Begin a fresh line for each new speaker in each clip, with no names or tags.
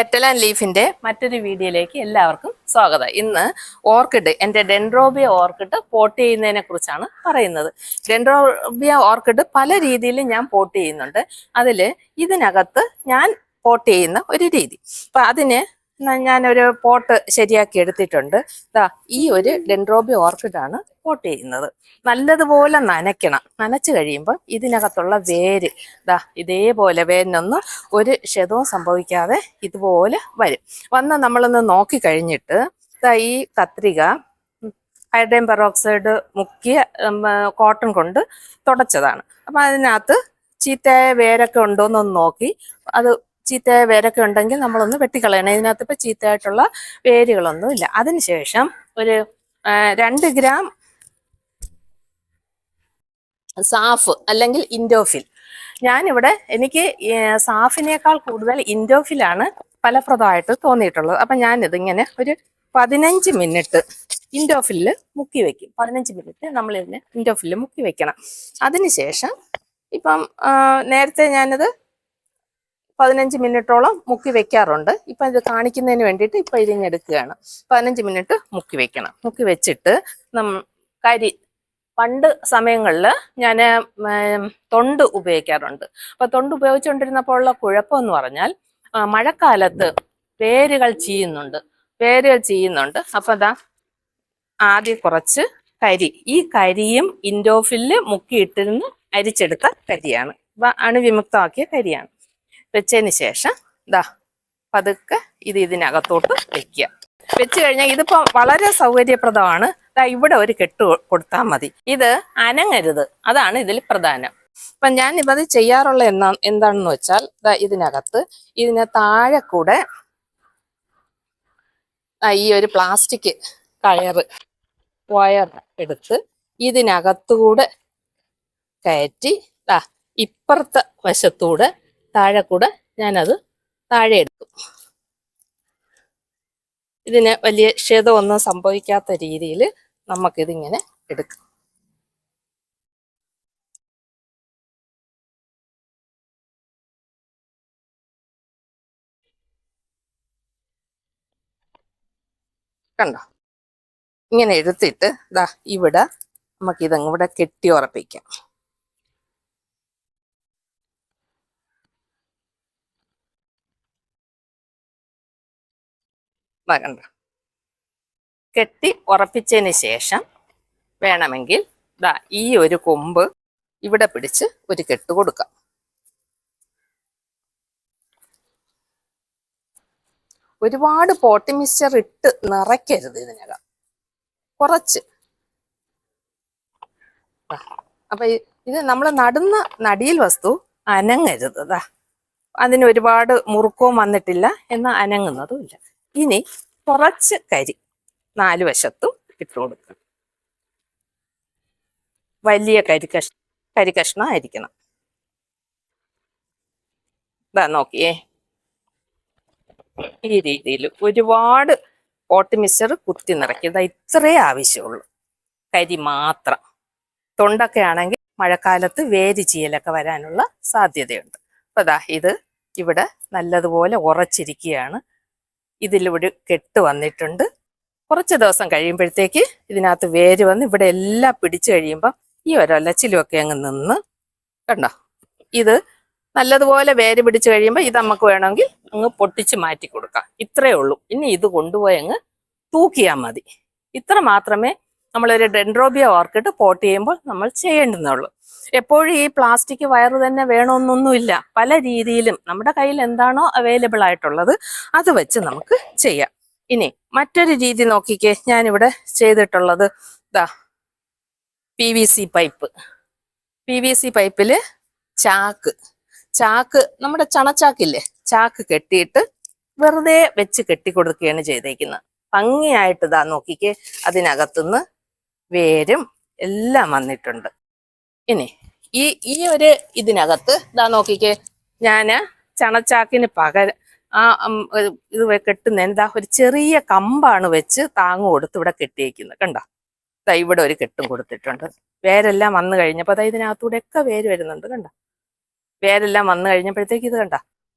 Petal and ലീഫിന്റെ മറ്റൊരു വീഡിയോയിലേക്ക് എല്ലാവർക്കും സ്വാഗതം. ഇന്ന് ഓർക്കിഡ് എന്റെ ഡെൻഡ്രോബിയ ഓർക്കിഡ് പോട്ട് ചെയ്യുന്നതിനെ കുറിച്ചാണ് പറയുന്നത്. ഡെൻഡ്രോബിയ ഓർക്കിഡ് പല രീതിയിൽ ഞാൻ പോട്ട് ചെയ്യുന്നുണ്ട്. അതിൽ ഇതിനകത്ത് ഞാൻ പോട്ട് ചെയ്യുന്ന ഒരു രീതി. അപ്പൊ അതിന് ഞാനൊരു പോട്ട് ശരിയാക്കി എടുത്തിട്ടുണ്ട്. ഈ ഒരു ഡെൻഡ്രോബിയ ഓർക്കിഡാണ് പോട്ട് ചെയ്യുന്നത്. നല്ലതുപോലെ നനയ്ക്കണം. നനച്ചു കഴിയുമ്പോൾ ഇതിനകത്തുള്ള വേര് ദാ ഇതേപോലെ വേരിനൊന്നും ഒരു ക്ഷതവും സംഭവിക്കാതെ ഇതുപോലെ വരും. വന്ന് നമ്മളൊന്ന് നോക്കി കഴിഞ്ഞിട്ട് ദാ ഈ കത്രിക ഹൈഡ്രജൻ പെറോക്സൈഡ് മുക്കിയ കോട്ടൺ കൊണ്ട് തുടച്ചതാണ്. അപ്പം അതിനകത്ത് ചീത്തയായ വേരൊക്കെ ഉണ്ടോയെന്നൊന്ന് നോക്കി. അത് ചീത്തയായ വേരൊക്കെ ഉണ്ടെങ്കിൽ നമ്മളൊന്ന് വെട്ടിക്കളയണം. ഇതിനകത്ത് ഇപ്പം ചീത്തയായിട്ടുള്ള വേരുകളൊന്നും ഇല്ല അതിനുശേഷം ഒരു രണ്ട് ഗ്രാം സാഫ് അല്ലെങ്കിൽ ഇൻഡോഫിൽ. ഞാനിവിടെ എനിക്ക് സാഫിനേക്കാൾ കൂടുതൽ ഇൻഡോഫിലാണ് ഫലപ്രദമായിട്ട് തോന്നിയിട്ടുള്ളത്. അപ്പം ഞാനിതിങ്ങനെ ഒരു പതിനഞ്ച് മിനിറ്റ് ഇൻഡോഫിലിൽ മുക്കി വെക്കും. പതിനഞ്ച് മിനിറ്റ് നമ്മൾ ഇതിനെ ഇൻഡോഫിലിൽ മുക്കി വെക്കണം. അതിനുശേഷം ഇപ്പം നേരത്തെ ഞാനത് പതിനഞ്ച് മിനിറ്റോളം മുക്കി വെക്കാറുണ്ട്. ഇപ്പം ഇത് കാണിക്കുന്നതിന് വേണ്ടിയിട്ട് ഇപ്പം ഇതിഞ്ഞെടുക്കുകയാണ് പതിനഞ്ച് മിനിറ്റ് മുക്കി വെക്കണം. മുക്കി വെച്ചിട്ട് നം കരി പണ്ട് സമയങ്ങളിൽ ഞാൻ തൊണ്ട് ഉപയോഗിക്കാറുണ്ട്. അപ്പൊ തൊണ്ട് ഉപയോഗിച്ചുകൊണ്ടിരുന്നപ്പോൾ ഉള്ള കുഴപ്പമെന്ന് പറഞ്ഞാൽ മഴക്കാലത്ത് വേരുകൾ ചീയുന്നുണ്ട്. വേരുകൾ ചീയുന്നുണ്ട്. അപ്പൊ അതാ ആദ്യം കുറച്ച് കരി. ഈ കരിയും ഇൻഡോഫിൽ മുക്കിയിട്ടിരുന്ന് അരിച്ചെടുത്ത കരിയാണ്. അണുവിമുക്തമാക്കിയ കരിയാണ്. വെച്ചതിന് ശേഷം ഇതാ പതുക്കെ ഇത് ഇതിനകത്തോട്ട് വെക്കുക. വെച്ച് കഴിഞ്ഞാൽ ഇതിപ്പോ വളരെ സൗകര്യപ്രദമാണ്. ഇവിടെ ഒരു കെട്ട് കൊടുത്താൽ മതി. ഇത് അനങ്ങരുത്. അതാണ് ഇതിൽ പ്രധാനം. അപ്പൊ ഞാൻ ഇപ്പത് ചെയ്യാറുള്ള എന്നാ എന്താണെന്ന് വെച്ചാൽ ഇതിനകത്ത് ഇതിന് താഴെ കൂടെ ഈ ഒരു പ്ലാസ്റ്റിക് കയറ് വയർ എടുത്ത് ഇതിനകത്തുകൂടെ കയറ്റി ഇപ്പുറത്തെ വശത്തൂടെ താഴെ കൂടെ ഞാനത് താഴെ എടുക്കും. ഇതിന് വലിയ ക്ഷതമൊന്നും സംഭവിക്കാത്ത രീതിയിൽ നമുക്കിതിങ്ങനെ എടുക്കാം. കണ്ടോ? ഇങ്ങനെ എടുത്തിട്ട് ദാ ഇവിടെ നമുക്കിതങ്ങ് ഇവിടെ കെട്ടി ഉറപ്പിക്കാം. കണ്ടോ. കെട്ടി ഉറപ്പിച്ചതിന് ശേഷം വേണമെങ്കിൽ ദാ ഈ ഒരു കൊമ്പ് ഇവിടെ പിടിച്ച് ഒരു കെട്ട് കൊടുക്കാം. ഒരുപാട് പോട്ടി മിക്സ്ചർ ഇട്ട് നിറയ്ക്കരുത് ഇതിനകം. കുറച്ച്. അപ്പൊ ഇത് നമ്മൾ നടുന്ന നടിയിൽ വസ്തു അനങ്ങരുത് അതിന് ഒരുപാട് മുറുക്കവും വന്നിട്ടില്ല എന്നാൽ അനങ്ങുന്നതും ഇല്ല. ഇനി കുറച്ച് കരി നാല് വശത്തും ഇട്ട് കൊടുക്കുക. വലിയ കരി കഷ് കരി കഷ്ണം ആയിരിക്കണം. ഇതാ നോക്കിയേ. ഈ രീതിയിൽ ഒരുപാട് പോട്ട് മിക്സർ കുത്തി നിറയ്ക്കുക ഇതാ ഇത്രേ ആവശ്യമുള്ളൂ. കരി മാത്രം. തൊണ്ടൊക്കെ ആണെങ്കിൽ മഴക്കാലത്ത് വേര് ചീലൊക്കെ വരാനുള്ള സാധ്യതയുണ്ട്. അപ്പൊ ദാ ഇത് ഇവിടെ നല്ലതുപോലെ ഉറച്ചിരിക്കുകയാണ്. ഇതിലൊരു കെട്ട് വന്നിട്ടുണ്ട്. കുറച്ച് ദിവസം കഴിയുമ്പോഴത്തേക്ക് ഇതിനകത്ത് വേര് വന്ന് ഇവിടെ എല്ലാം പിടിച്ചു കഴിയുമ്പോൾ ഈ ഒരൊലച്ചിലുമൊക്കെ അങ്ങ് നിന്ന് കണ്ടോ? ഇത് നല്ലതുപോലെ വേര് പിടിച്ചു കഴിയുമ്പോൾ ഇത് നമുക്ക് വേണമെങ്കിൽ അങ്ങ് പൊട്ടിച്ച് മാറ്റി കൊടുക്കാം. ഇത്രയേ ഉള്ളൂ. ഇനി ഇത് കൊണ്ടുപോയി അങ്ങ് തൂക്കിയാൽ മതി. ഇത്ര മാത്രമേ നമ്മളൊരു ഡെൻഡ്രോബിയ ഓർക്കിഡ് പോട്ട് ചെയ്യുമ്പോൾ നമ്മൾ ചെയ്യേണ്ടുന്നുള്ളൂ. എപ്പോഴും ഈ പ്ലാസ്റ്റിക് വയർ തന്നെ വേണമെന്നൊന്നുമില്ല. പല രീതിയിലും നമ്മുടെ കയ്യിൽ എന്താണോ അവൈലബിൾ ആയിട്ടുള്ളത് അത് വെച്ച് നമുക്ക് ചെയ്യാം. ഇനി മറ്റൊരു രീതി നോക്കിക്കേ. ഞാനിവിടെ ചെയ്തിട്ടുള്ളത് ഇതാ P V C pipe P V C പൈപ്പിൽ ചാക്ക്. ചാക്ക് നമ്മുടെ ചണച്ചാക്കില്ലേ? ചാക്ക് കെട്ടിയിട്ട് വെറുതെ വെച്ച് കെട്ടിക്കൊടുക്കുകയാണ് ചെയ്തേക്കുന്നത്. ഭംഗിയായിട്ട് ഇതാ നോക്കിക്കേ. അതിനകത്തുനിന്ന് വേരും എല്ലാം വന്നിട്ടുണ്ട്. ഇനി ഈ ഈ ഒരു ഇതിനകത്ത് ഇതാ നോക്കിക്കേ ഞാൻ ചണച്ചാക്കിന് പകരം ആ ഇത് കെട്ടുന്ന എന്താ ഒരു ചെറിയ കമ്പാണ് വെച്ച് താങ്ങ് കൊടുത്ത് ഇവിടെ കെട്ടിയേക്കുന്നത്. കണ്ടോ? ഇതാ ഇവിടെ ഒരു കെട്ടും കൊടുത്തിട്ടുണ്ട്. വേരെല്ലാം വന്നു കഴിഞ്ഞപ്പോൾ അതായത് ഇതിനകത്തൂടെ ഒക്കെ വേര് വരുന്നുണ്ട്. കണ്ടോ? വേരെല്ലാം വന്നു കഴിഞ്ഞപ്പോഴത്തേക്ക് ഇത് കണ്ട?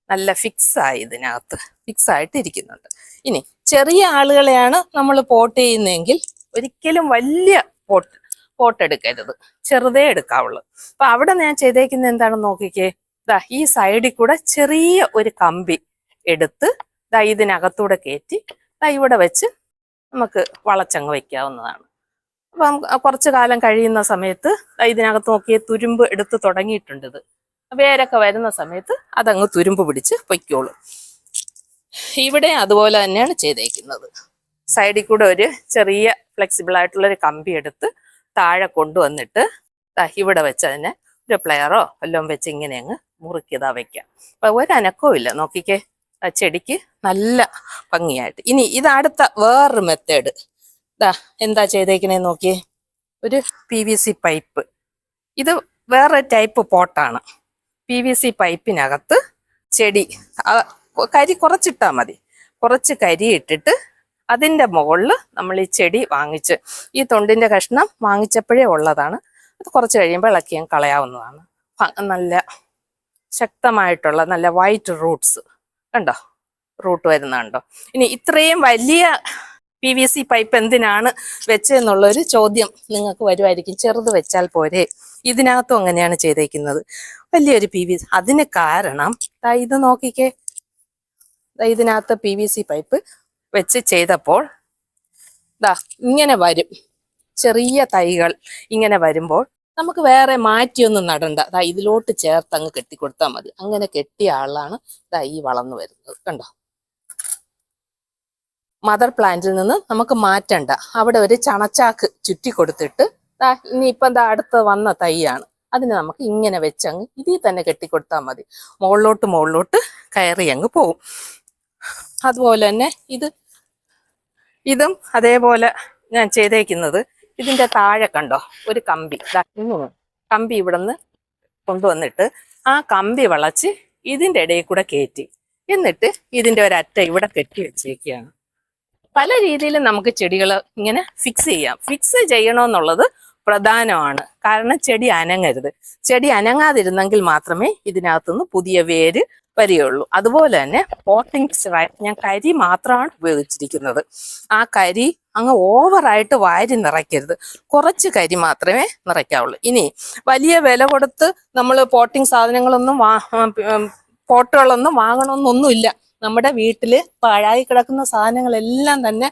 നല്ല ഫിക്സ് ആയി ഇതിനകത്ത്. ഫിക്സ് ആയിട്ട് ഇരിക്കുന്നുണ്ട്. ഇനി ചെറിയ ആളുകളെയാണ് നമ്മൾ പോട്ട് ചെയ്യുന്നതെങ്കിൽ ഒരിക്കലും വലിയ പോട്ട് പോട്ട് എടുക്കരുത്. ചെറുതേ എടുക്കാവുള്ളൂ. അപ്പൊ അവിടെ ഞാൻ ചെയ്തേക്കുന്ന എന്താണെന്ന് നോക്കിക്കേ? ദാ ഈ സൈഡിൽ കൂടെ ചെറിയ ഒരു കമ്പി എടുത്ത് ദാ ഇതിനകത്തൂടെ കയറ്റി ദാ ഇവിടെ വെച്ച് നമുക്ക് വളച്ചങ്ങ് വെക്കാവുന്നതാണ്. അപ്പം കുറച്ചു കാലം കഴിയുന്ന സമയത്ത് ഇതിനകത്ത് നോക്കിയ തുരുമ്പ് എടുത്ത് തുടങ്ങിയിട്ടുണ്ട് ഇത്. വേരൊക്കെ വരുന്ന സമയത്ത് അതങ്ങ് തുരുമ്പ് പിടിച്ച് പൊയ്ക്കോളും. ഇവിടെ അതുപോലെ തന്നെയാണ് ചെയ്തേക്കുന്നത്. സൈഡിൽ കൂടെ ഒരു ചെറിയ ഫ്ലെക്സിബിൾ ആയിട്ടുള്ള ഒരു കമ്പി എടുത്ത് താഴെ കൊണ്ടുവന്നിട്ട് ഇവിടെ വെച്ച് അതിനെ ഒരു പ്ലെയറോ എല്ലാം വെച്ച് ഇങ്ങനെ അങ്ങ് മുറുക്കിയതാ വെക്കാം. അപ്പൊ ഒരനക്കവും ഇല്ല. നോക്കിക്കേ. ആ ചെടിക്ക് നല്ല ഭംഗിയായിട്ട്. ഇനി ഇത് അടുത്ത വേറൊരു മെത്തേഡ് ഇതാ എന്താ ചെയ്തേക്കണേ നോക്കിയേ. ഒരു പി വി സി പൈപ്പ് ഇത് വേറെ ടൈപ്പ് പോട്ടാണ്. പി വി സി പൈപ്പിനകത്ത് ചെടി കരി കുറച്ചിട്ടാൽ മതി. കുറച്ച് കരി ഇട്ടിട്ട് അതിന്റെ മുകളിൽ നമ്മൾ ഈ ചെടി വാങ്ങിച്ച് ഈ തൊണ്ടിന്റെ കഷ്ണം വാങ്ങിച്ചപ്പോഴേ ഉള്ളതാണ്. അത് കുറച്ച് കഴിയുമ്പോൾ ഇളക്കി കളയാവുന്നതാണ്. നല്ല ശക്തമായിട്ടുള്ള നല്ല വൈറ്റ് റൂട്ട്സ് കണ്ടോ? റൂട്ട് വരുന്നുണ്ടോ ഇനി ഇത്രയും വലിയ പി വി സി പൈപ്പ് എന്തിനാണ് വെച്ചതെന്നുള്ളൊരു ചോദ്യം നിങ്ങൾക്ക് വരുമായിരിക്കും. ചെറുത് വെച്ചാൽ പോരെ. ഇതിനകത്തും അങ്ങനെയാണ് ചെയ്തേക്കുന്നത്. വലിയൊരു പി വി അതിന് കാരണം ഇത് നോക്കിക്കേ. ഇതിനകത്ത് പി വി സി പൈപ്പ് വെച്ച് ചെയ്തപ്പോൾ ദാ ഇങ്ങനെ വരും. ചെറിയ തൈകൾ ഇങ്ങനെ വരുമ്പോൾ നമുക്ക് വേറെ മാറ്റിയൊന്നും നടണ്ട. ദാ ഇതിലോട്ട് ചേർത്ത് അങ്ങ് കെട്ടിക്കൊടുത്താൽ മതി. അങ്ങനെ കെട്ടിയ ആളാണ് ദാ ഈ വളർന്നു വരുന്നത്. കണ്ടോ? മദർ പ്ലാന്റിൽ നിന്ന് നമുക്ക് മാറ്റണ്ട. അവിടെ ഒരു ചണച്ചാക്ക് ചുറ്റി കൊടുത്തിട്ട് ദാ ഇനിയിപ്പം ദാ അടുത്ത് വന്ന തൈയാണ്. അതിനെ നമുക്ക് ഇങ്ങനെ വെച്ചങ്ങ് ഇതിൽ തന്നെ കെട്ടിക്കൊടുത്താൽ മതി. മുകളിലോട്ട് മുകളിലോട്ട് കയറി അങ്ങ് പോവും. അതുപോലെ തന്നെ ഇത് ഇതും അതേപോലെ ഞാൻ ചെയ്തേക്കുന്നത്. ഇതിന്റെ താഴെ കണ്ടോ? ഒരു കമ്പി. കമ്പി ഇവിടെ നിന്ന് കൊണ്ടുവന്നിട്ട് ആ കമ്പി വളച്ച് ഇതിന്റെ ഇടയിൽ കൂടെ കയറ്റി. എന്നിട്ട് ഇതിന്റെ ഒരറ്റ ഇവിടെ കെട്ടി വെച്ചേക്കുകയാണ്. പല രീതിയിലും നമുക്ക് ചെടികൾ ഇങ്ങനെ ഫിക്സ് ചെയ്യാം. ഫിക്സ് ചെയ്യണമെന്നുള്ളത് പ്രധാനമാണ്. കാരണം ചെടി അനങ്ങരുത്. ചെടി അനങ്ങാതിരുന്നെങ്കിൽ മാത്രമേ ഇതിനകത്തുനിന്ന് പുതിയ വേര് വരികയുള്ളൂ അതുപോലെ തന്നെ പോട്ടിംഗ് മിക്സ്ചറായി ഞാൻ കരി മാത്രമാണ് ഉപയോഗിച്ചിരിക്കുന്നത്. ആ കരി അങ്ങ് ഓവറായിട്ട് വാരി നിറയ്ക്കരുത്. കുറച്ച് കരി മാത്രമേ നിറയ്ക്കാവുള്ളൂ. ഇനി വലിയ വില കൊടുത്ത് നമ്മൾ പോട്ടിംഗ് സാധനങ്ങളൊന്നും വാ പോട്ടുകളൊന്നും വാങ്ങണമെന്നൊന്നുമില്ല നമ്മുടെ വീട്ടിൽ പാഴായി കിടക്കുന്ന സാധനങ്ങളെല്ലാം തന്നെ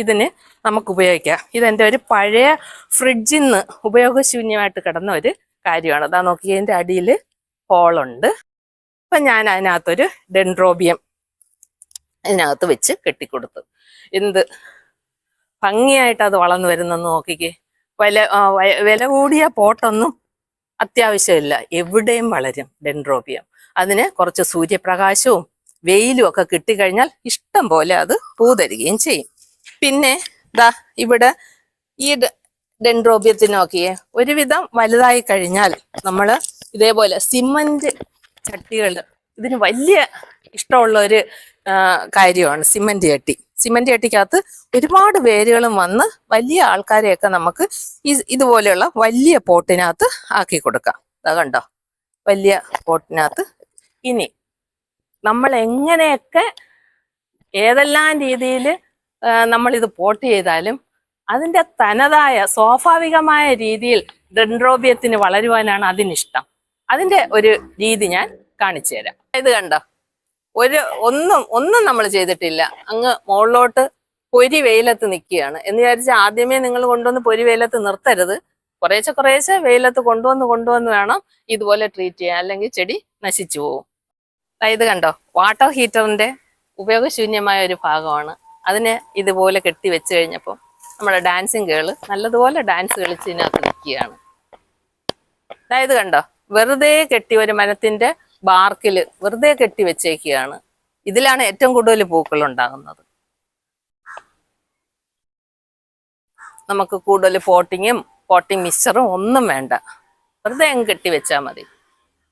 ഇതിന് നമുക്ക് ഉപയോഗിക്കാം. ഇതെന്റെ ഒരു പഴയ ഫ്രിഡ്ജിൽ നിന്ന് ഉപയോഗശൂന്യമായിട്ട് കിടന്ന ഒരു കാര്യമാണ്. അതാ നോക്കി ഇതിന്റെ അടിയിൽ ഹോളുണ്ട്. അപ്പൊ ഞാൻ അതിനകത്തൊരു ഡെൻഡ്രോബിയം അതിനകത്ത് വെച്ച് കെട്ടിക്കൊടുത്തു. എന്ത് ഭംഗിയായിട്ട് അത് വളർന്നു വരുന്നെന്ന് നോക്കിക്കേ. വില വില കൂടിയ പോട്ടൊന്നും അത്യാവശ്യമില്ല. എവിടെയും വളരും ഡെൻഡ്രോബിയം. അതിന് കുറച്ച് സൂര്യപ്രകാശവും വെയിലും ഒക്കെ കിട്ടിക്കഴിഞ്ഞാൽ ഇഷ്ടം പോലെ അത് പൂതരികയും ചെയ്യും. പിന്നെ ദാ ഇവിടെ ഈ ഡെൻഡ്രോബിയത്തിന് ഒരുവിധം വലുതായി കഴിഞ്ഞാൽ നമ്മൾ ഇതേപോലെ സിമന്റ് ചട്ടികൾ ഇതിന് വലിയ ഇഷ്ടമുള്ള ഒരു കാര്യമാണ് സിമന്റ് ചട്ടി. സിമന്റ് ചട്ടിക്കകത്ത് ഒരുപാട് വേരുകളും വന്ന് വലിയ ആൾക്കാരെയൊക്കെ നമുക്ക് ഈ ഇതുപോലെയുള്ള വലിയ പോട്ടിനകത്ത് ആക്കി കൊടുക്കാം. അതാ കണ്ടോ? വലിയ പോട്ടിനകത്ത്. ഇനി നമ്മൾ എങ്ങനെയൊക്കെ ഏതെല്ലാം രീതിയിൽ നമ്മൾ ഇത് പോട്ട് ചെയ്താലും അതിന്റെ തനതായ സ്വാഭാവികമായ രീതിയിൽ ഡെൻഡ്രോബിയത്തിന് വളരുവാനാണ് അതിനിഷ്ടം. അതിന്റെ ഒരു രീതി ഞാൻ കാണിച്ചു തരാം. ഇത് കണ്ടോ? ഒരു ഒന്നും ഒന്നും നമ്മൾ ചെയ്തിട്ടില്ല. അങ്ങ് മുകളിലോട്ട് പൊരി വെയിലത്ത് നിൽക്കുകയാണ്. എന്ന് വിചാരിച്ച് ആദ്യമേ നിങ്ങൾ കൊണ്ടുവന്ന് പൊരി വെയിലത്ത് നിർത്തരുത്. കുറേശ്ശെ കുറേശ്ശെ വെയിലത്ത് കൊണ്ടുവന്ന് കൊണ്ടുവന്ന് വേണം ഇതുപോലെ ട്രീറ്റ് ചെയ്യാൻ. അല്ലെങ്കിൽ ചെടി നശിച്ചു പോകും. അതായത് കണ്ടോ? വാട്ടർ ഹീറ്ററിന്റെ ഉപയോഗശൂന്യമായ ഒരു ഭാഗമാണ്. അതിനെ ഇതുപോലെ കെട്ടി വെച്ച് കഴിഞ്ഞപ്പോൾ നമ്മുടെ ഡാൻസിങ് കേൾ നല്ലതുപോലെ ഡാൻസ് കളിച്ച് ഇതിനകത്ത് നിൽക്കുകയാണ്. അതായത് കണ്ടോ? വെറുതെ കെട്ടി ഒരു മരത്തിന്റെ ബാർക്കിൽ വെറുതെ കെട്ടി വെച്ചേക്കുകയാണ്. ഇതിലാണ് ഏറ്റവും കൂടുതൽ പൂക്കൾ ഉണ്ടാകുന്നത്. നമുക്ക് കൂടുതൽ പോട്ടിങ്ങും പോട്ടിംഗ് മിക്സറും ഒന്നും വേണ്ട. വെറുതെ അങ്ങ് കെട്ടി വെച്ചാൽ മതി.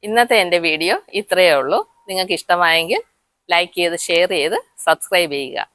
ഇന്നത്തെ എന്റെ വീഡിയോ ഇത്രയേ ഉള്ളൂ. നിങ്ങൾക്ക് ഇഷ്ടമായെങ്കിൽ ലൈക്ക് ചെയ്ത് ഷെയർ ചെയ്ത് സബ്സ്ക്രൈബ് ചെയ്യുക.